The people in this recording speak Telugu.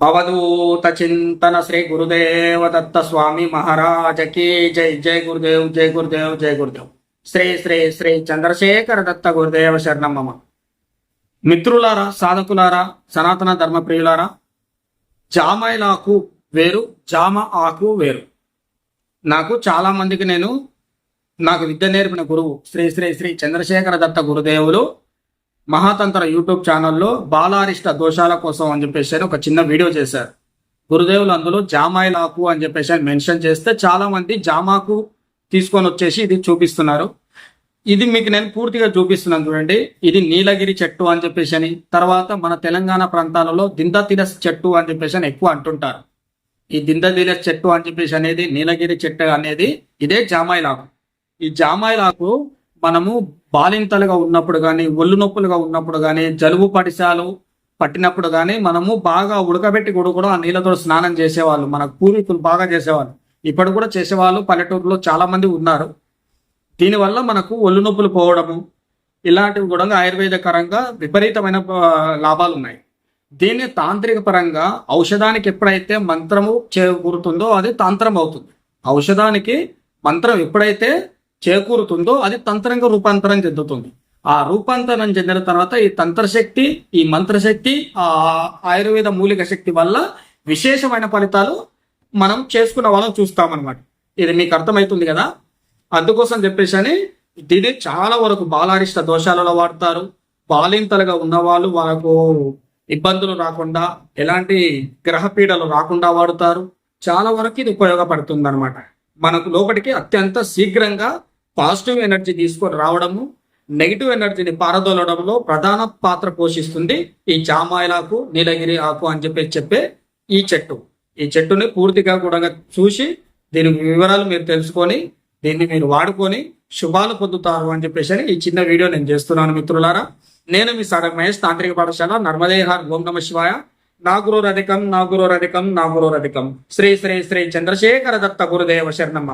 అవధూత చింతన శ్రీ గురుదేవ దత్త స్వామి మహారాజకి జై జై గురుదేవ్ జై గురుదేవ్ జై గురుదేవ్ శ్రీ శ్రీ శ్రీ చంద్రశేఖర దత్త గురుదేవ శరణమ్మ. మిత్రులారా సాధకులారా సనాతన ధర్మ ప్రియులారా జామైలాకు వేరు జామ ఆకు వేరు. నాకు చాలా మందికి నేను నాకు విద్య నేర్పిన గురువు శ్రీ శ్రీ శ్రీ చంద్రశేఖర దత్త గురుదేవులు మహాతంత్ర యూట్యూబ్ ఛానల్లో బాలారిష్ట దోషాల కోసం అని చెప్పేసి అని ఒక చిన్న వీడియో చేశారు. గురుదేవులు అందులో జామాయిలాకు అని చెప్పేసి అని మెన్షన్ చేస్తే చాలామంది జామాకు తీసుకొని వచ్చేసి ఇది చూపిస్తున్నారు. ఇది మీకు నేను పూర్తిగా చూపిస్తున్నాను చూడండి. ఇది నీలగిరి చెట్టు అని చెప్పేసి అని తర్వాత మన తెలంగాణ ప్రాంతాలలో దిందతిరస్ చెట్టు అని చెప్పేసి అని ఎక్కువ అంటుంటారు. ఈ దిందతిరస్ చెట్టు అని చెప్పేసి అనేది నీలగిరి చెట్టు అనేది ఇదే జామాయిలాకు ఈ జామాయిలాకు మనము బాలింతలుగా ఉన్నప్పుడు కానీ ఒళ్ళు నొప్పులుగా ఉన్నప్పుడు కానీ జలుబు పడిశాలు పట్టినప్పుడు కానీ మనము బాగా ఉడకబెట్టి కూడా కూడా ఆ నీళ్ళతో స్నానం చేసేవాళ్ళు. మన పూర్వీకులు బాగా చేసేవాళ్ళు. ఇప్పుడు కూడా చేసేవాళ్ళు. పల్లెటూరులో చాలా మంది ఉన్నారు. దీనివల్ల మనకు ఒళ్ళు నొప్పులు పోవడము ఇలాంటివి కూడా ఆయుర్వేదకరంగా విపరీతమైన లాభాలు ఉన్నాయి దీన్ని తాంత్రిక పరంగా ఔషధానికి ఎప్పుడైతే మంత్రము చేకూరుతుందో అది తాంత్రం అవుతుంది. ఔషధానికి మంత్రం ఎప్పుడైతే చేకూరుతుందో అది తంత్రంగా రూపాంతరం చెందుతుంది. ఆ రూపాంతరం చెందిన తర్వాత ఈ తంత్రశక్తి ఈ మంత్రశక్తి ఆ ఆయుర్వేద మూలిక శక్తి వల్ల విశేషమైన ఫలితాలు మనం చేసుకున్న వాళ్ళం చూస్తామన్నమాట. ఇది మీకు అర్థమవుతుంది కదా? అందుకోసం చెప్పేసి దీన్ని చాలా వరకు బాలారిష్ట దోషాలలో వాడతారు. బాలింతలుగా ఉన్నవాళ్ళు వాళ్ళకు ఇబ్బందులు రాకుండా ఎలాంటి గ్రహపీడలు రాకుండా వాడుతారు. చాలా వరకు ఇది ఉపయోగపడుతుంది అనమాట మనకు లోపలికి అత్యంత శీఘ్రంగా పాజిటివ్ ఎనర్జీ తీసుకొని రావడము నెగిటివ్ ఎనర్జీని పారదోలడంలో ప్రధాన పాత్ర పోషిస్తుంది ఈ జామాయిలాకు నీలగిరి ఆకు అని చెప్పి చెప్పే ఈ చెట్టు. ఈ చెట్టుని పూర్తిగా కూడా చూసి దీని వివరాలు మీరు తెలుసుకొని దీన్ని మీరు వాడుకొని శుభాలు పొందుతారు అని చెప్పేసి అని ఈ చిన్న వీడియో నేను చేస్తున్నాను మిత్రులారా. నేను మీ సార్ మహేష్ తాంత్రిక పాఠశాల నర్మదేహార్ ఓం నమ శివాయ. నా గురోరధికం నా గురోరధికం నా గురోరధికం శ్రీ శ్రీ శ్రీ చంద్రశేఖర దత్త గురుదేవ శరణమ్మ